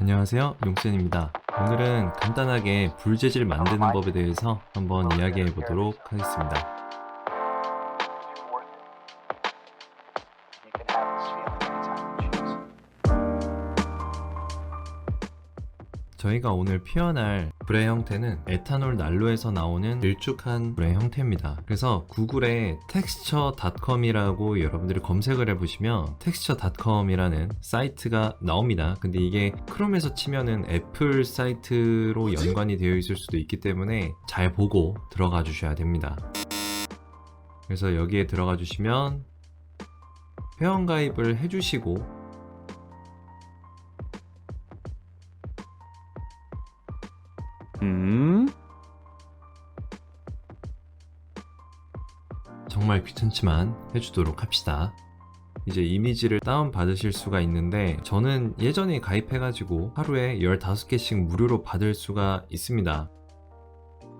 안녕하세요. 용센입니다. 오늘은 간단하게 불재질 만드는 법에 대해서 한번 이야기해 보도록 하겠습니다 저희가 오늘 표현할 불의 형태는 에탄올 난로에서 나오는 일축한 불의 형태입니다. 그래서 구글에 texture.com이라고 여러분들이 검색을 해보시면 texture.com이라는 사이트가 나옵니다. 근데 이게 크롬에서 치면은 애플 사이트로 연관이 되어 있을 수도 있기 때문에 잘 보고 들어가 주셔야 됩니다. 그래서 여기에 들어가 주시면 회원 가입을 해주시고 음? 정말 귀찮지만 해주도록 합시다. 이제 이미지를 다운받으실 수가 있는데 저는 예전에 가입해가지고 하루에 15개씩 무료로 받을 수가 있습니다.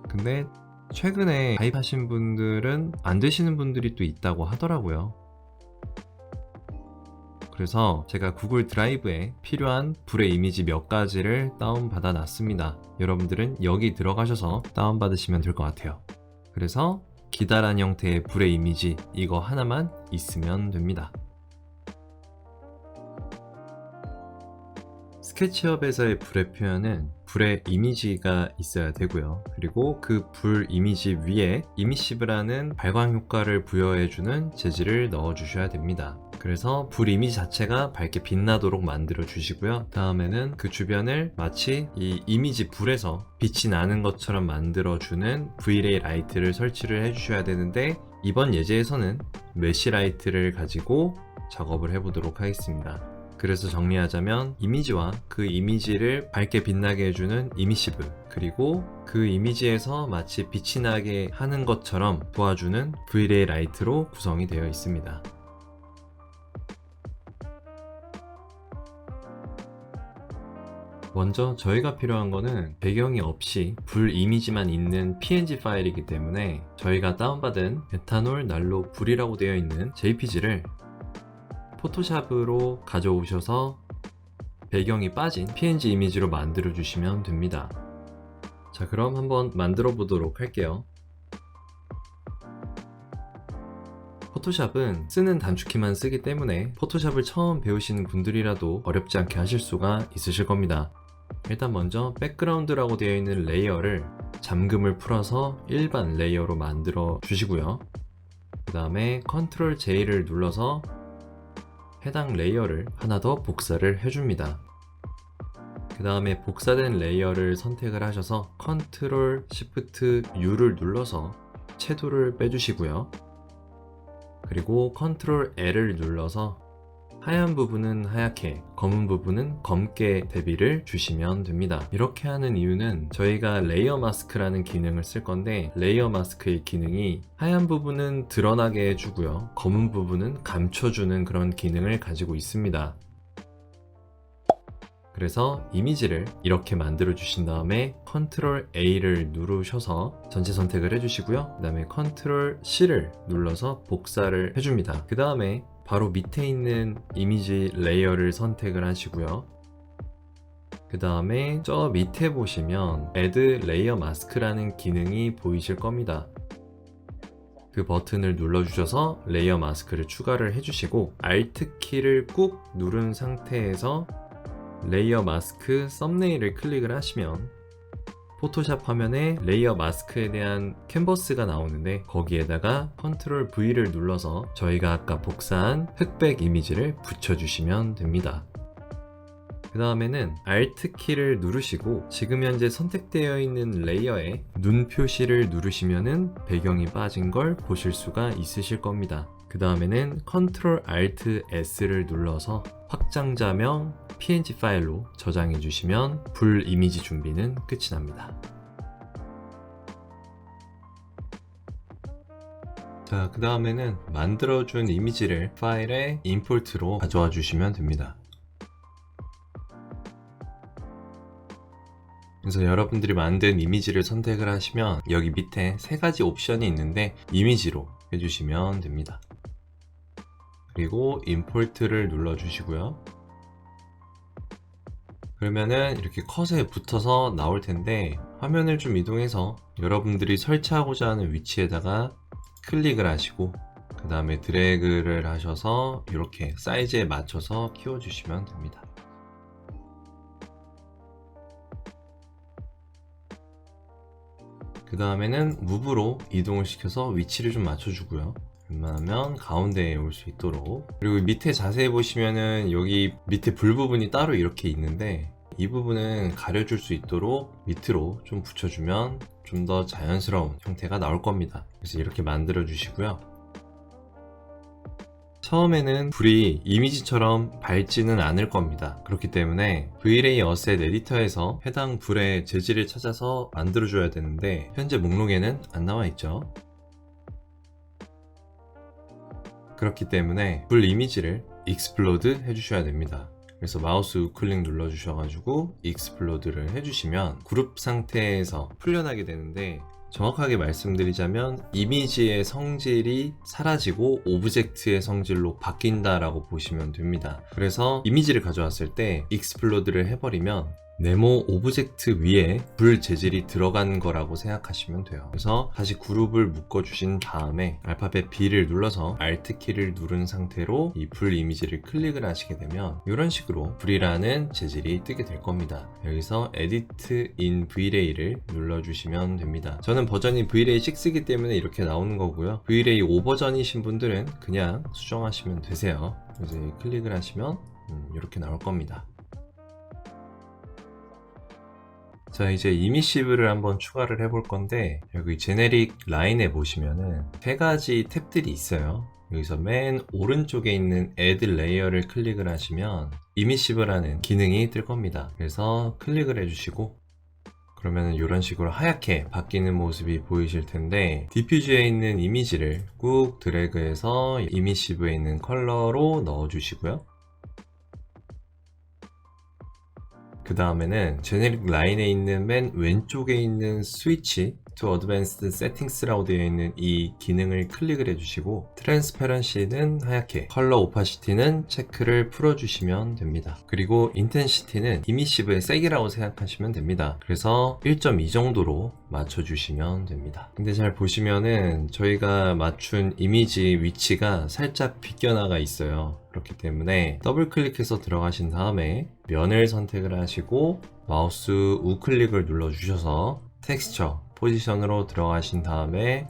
근데 최근에 가입하신 분들은 안 되시는 분들이 또 있다고 하더라고요. 그래서 제가 구글 드라이브에 필요한 불의 이미지 몇 가지를 다운받아 놨습니다. 여러분들은 여기 들어가셔서 다운받으시면 될 것 같아요. 그래서 기다란 형태의 불의 이미지 이거 하나만 있으면 됩니다. 스케치업에서의 불의 표현은 불의 이미지가 있어야 되고요. 그리고 그 불 이미지 위에 이미시브라는 발광 효과를 부여해주는 재질을 넣어 주셔야 됩니다. 그래서 불 이미지 자체가 밝게 빛나도록 만들어 주시고요. 다음에는 그 주변을 마치 이 이미지 불에서 빛이 나는 것처럼 만들어 주는 V-ray 라이트를 설치를 해 주셔야 되는데 이번 예제에서는 메시 라이트를 가지고 작업을 해 보도록 하겠습니다. 그래서 정리하자면 이미지와 그 이미지를 밝게 빛나게 해주는 이미시브 그리고 그 이미지에서 마치 빛이 나게 하는 것처럼 도와주는 V-ray 라이트로 구성이 되어 있습니다. 먼저 저희가 필요한 거는 배경이 없이 불 이미지만 있는 png 파일이기 때문에 저희가 다운받은 에탄올 난로 불이라고 되어 있는 jpg를 포토샵으로 가져오셔서 배경이 빠진 png 이미지로 만들어 주시면 됩니다. 자 그럼 한번 만들어 보도록 할게요. 포토샵은 쓰는 단축키만 쓰기 때문에 포토샵을 처음 배우시는 분들이라도 어렵지 않게 하실 수가 있으실 겁니다. 일단 먼저 백그라운드라고 되어 있는 레이어를 잠금을 풀어서 일반 레이어로 만들어 주시고요. 그 다음에 컨트롤 J를 눌러서 해당 레이어를 하나 더 복사를 해줍니다. 그 다음에 복사된 레이어를 선택을 하셔서 컨트롤 시프트 U를 눌러서 채도를 빼주시고요. 그리고 컨트롤 L을 눌러서 하얀 부분은 하얗게, 검은 부분은 검게 대비를 주시면 됩니다. 이렇게 하는 이유는 저희가 레이어 마스크라는 기능을 쓸 건데 레이어 마스크의 기능이 하얀 부분은 드러나게 해주고요. 검은 부분은 감춰주는 그런 기능을 가지고 있습니다. 그래서 이미지를 이렇게 만들어 주신 다음에 컨트롤 A를 누르셔서 전체 선택을 해주시고요. 그 다음에 컨트롤 C를 눌러서 복사를 해줍니다. 그 다음에 바로 밑에 있는 이미지 레이어를 선택을 하시고요. 그 다음에 저 밑에 보시면 Add Layer Mask라는 기능이 보이실 겁니다. 그 버튼을 눌러주셔서 레이어 마스크를 추가를 해주시고 Alt 키를 꾹 누른 상태에서 레이어 마스크 썸네일을 클릭을 하시면 포토샵 화면에 레이어 마스크에 대한 캔버스가 나오는데 거기에다가 컨트롤 V를 눌러서 저희가 아까 복사한 흑백 이미지를 붙여주시면 됩니다. 그 다음에는 Alt 키를 누르시고 지금 현재 선택되어 있는 레이어에 눈 표시를 누르시면은 배경이 빠진 걸 보실 수가 있으실 겁니다. 그 다음에는 Ctrl Alt S를 눌러서 확장자명 PNG 파일로 저장해 주시면 불 이미지 준비는 끝이 납니다. 자, 그 다음에는 만들어준 이미지를 파일에 임포트로 가져와 주시면 됩니다. 그래서 여러분들이 만든 이미지를 선택을 하시면 여기 밑에 세 가지 옵션이 있는데 이미지로 해주시면 됩니다. 그리고 임포트를 눌러 주시고요. 그러면은 이렇게 컷에 붙어서 나올 텐데 화면을 좀 이동해서 여러분들이 설치하고자 하는 위치에다가 클릭을 하시고 그 다음에 드래그를 하셔서 이렇게 사이즈에 맞춰서 키워주시면 됩니다. 그 다음에는 무브로 이동을 시켜서 위치를 좀 맞춰주고요. 웬만하면 가운데에 올 수 있도록 그리고 밑에 자세히 보시면은 여기 밑에 불 부분이 따로 이렇게 있는데 이 부분은 가려줄 수 있도록 밑으로 좀 붙여주면 좀 더 자연스러운 형태가 나올 겁니다. 그래서 이렇게 만들어 주시고요. 처음에는 불이 이미지처럼 밝지는 않을 겁니다. 그렇기 때문에 V-Ray 어셋 에디터에서 해당 불의 재질을 찾아서 만들어줘야 되는데 현재 목록에는 안 나와 있죠. 그렇기 때문에 불 이미지를 익스플로드 해주셔야 됩니다. 그래서 마우스 우클릭 눌러주셔가지고 익스플로드를 해주시면 그룹 상태에서 풀려나게 되는데 정확하게 말씀드리자면 이미지의 성질이 사라지고 오브젝트의 성질로 바뀐다라고 보시면 됩니다. 그래서 이미지를 가져왔을 때 익스플로드를 해버리면 네모 오브젝트 위에 불 재질이 들어간 거라고 생각하시면 돼요. 그래서 다시 그룹을 묶어 주신 다음에 알파벳 B를 눌러서 Alt 키를 누른 상태로 이 불 이미지를 클릭을 하시게 되면 이런 식으로 불이라는 재질이 뜨게 될 겁니다. 여기서 Edit in V-Ray를 눌러주시면 됩니다. 저는 버전이 V-Ray 6이기 때문에 이렇게 나오는 거고요. V-Ray 5 버전이신 분들은 그냥 수정하시면 되세요. 이제 클릭을 하시면 음, 이렇게 나올 겁니다. 자 이제 이미시브를 한번 추가를 해볼 건데 여기 제네릭 라인에 보시면은 세 가지 탭들이 있어요. 여기서 맨 오른쪽에 있는 Add Layer를 클릭을 하시면 이미시브라는 기능이 뜰 겁니다. 그래서 클릭을 해주시고 그러면은 이런 식으로 하얗게 바뀌는 모습이 보이실 텐데 디퓨즈에 있는 이미지를 꾹 드래그해서 이미시브에 있는 컬러로 넣어 주시고요 그 다음에는 제네릭 라인에 있는 맨 왼쪽에 있는 스위치 to advanced settings라고 되어 있는 이 기능을 클릭을 해주시고 트랜스페런시는 하얗게 컬러 오파시티는 체크를 풀어주시면 됩니다. 그리고 인텐시티는 이미시브의 세기라고 생각하시면 됩니다. 그래서 1.2 정도로 맞춰주시면 됩니다. 근데 잘 보시면은 저희가 맞춘 이미지 위치가 살짝 비껴나가 있어요. 그렇기 때문에 더블 클릭해서 들어가신 다음에 면을 선택을 하시고 마우스 우클릭을 눌러 주셔서 텍스처 포지션으로 들어가신 다음에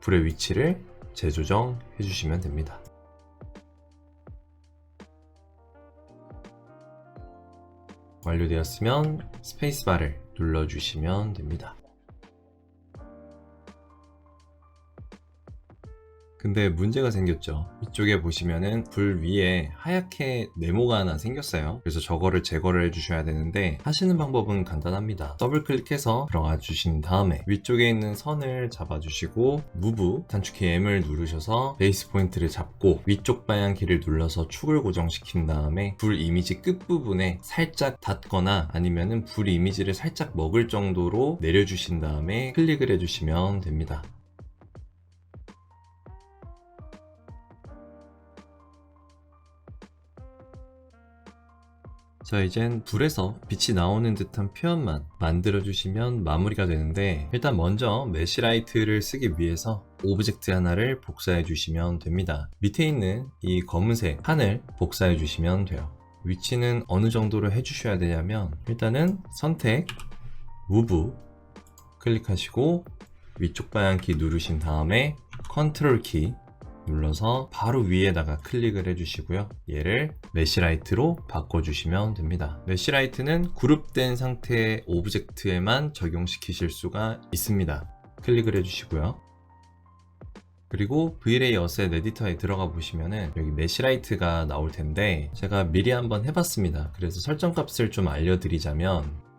불의 위치를 재조정 해 주시면 됩니다. 완료되었으면 스페이스바를 눌러주시면 됩니다. 근데 문제가 생겼죠. 이쪽에 보시면은 불 위에 하얗게 네모가 하나 생겼어요. 그래서 저거를 제거를 해주셔야 되는데 하시는 방법은 간단합니다. 더블 클릭해서 들어가 주신 다음에 위쪽에 있는 선을 잡아주시고 무브 단축키 M을 누르셔서 베이스 포인트를 잡고 위쪽 방향 키를 눌러서 축을 고정시킨 다음에 불 이미지 끝부분에 살짝 닿거나 아니면은 불 이미지를 살짝 먹을 정도로 내려주신 다음에 클릭을 해주시면 됩니다. 자 이젠 불에서 빛이 나오는 듯한 표현만 만들어 주시면 마무리가 되는데 일단 먼저 메시라이트를 쓰기 위해서 오브젝트 하나를 복사해 주시면 됩니다. 밑에 있는 이 검은색 하늘 복사해 주시면 돼요. 위치는 어느 정도로 해 주셔야 되냐면 일단은 선택 무브 클릭하시고 위쪽 방향키 누르신 다음에 컨트롤 키 눌러서 바로 위에다가 클릭을 해주시고요. 얘를 메시라이트로 바꿔주시면 됩니다. 메시라이트는 그룹된 상태의 오브젝트에만 적용시키실 수가 있습니다. 클릭을 해주시고요. 그리고 V-Ray 어셋 에디터에 들어가 보시면은 여기 메시라이트가 나올 텐데 제가 미리 한번 해봤습니다. 그래서 설정 값을 좀 알려드리자면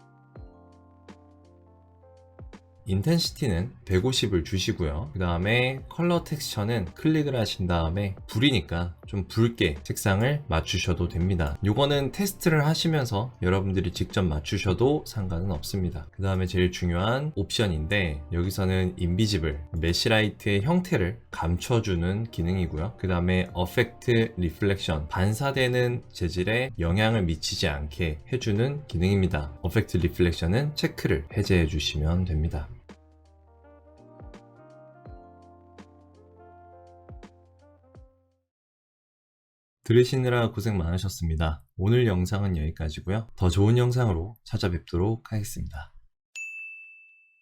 인텐시티는 150을 주시고요. 그 다음에 컬러 텍스처는 클릭을 하신 다음에 불이니까 좀 붉게 색상을 맞추셔도 됩니다. 요거는 테스트를 하시면서 여러분들이 직접 맞추셔도 상관은 없습니다. 그 다음에 제일 중요한 옵션인데 여기서는 인비지블, 메시라이트의 형태를 감춰주는 기능이고요. 그 다음에 어펙트 리플렉션, 반사되는 재질에 영향을 미치지 않게 해주는 기능입니다. 어펙트 리플렉션은 체크를 해제해 주시면 됩니다. 들으시느라 고생 많으셨습니다. 오늘 영상은 여기까지고요. 더 좋은 영상으로 찾아뵙도록 하겠습니다.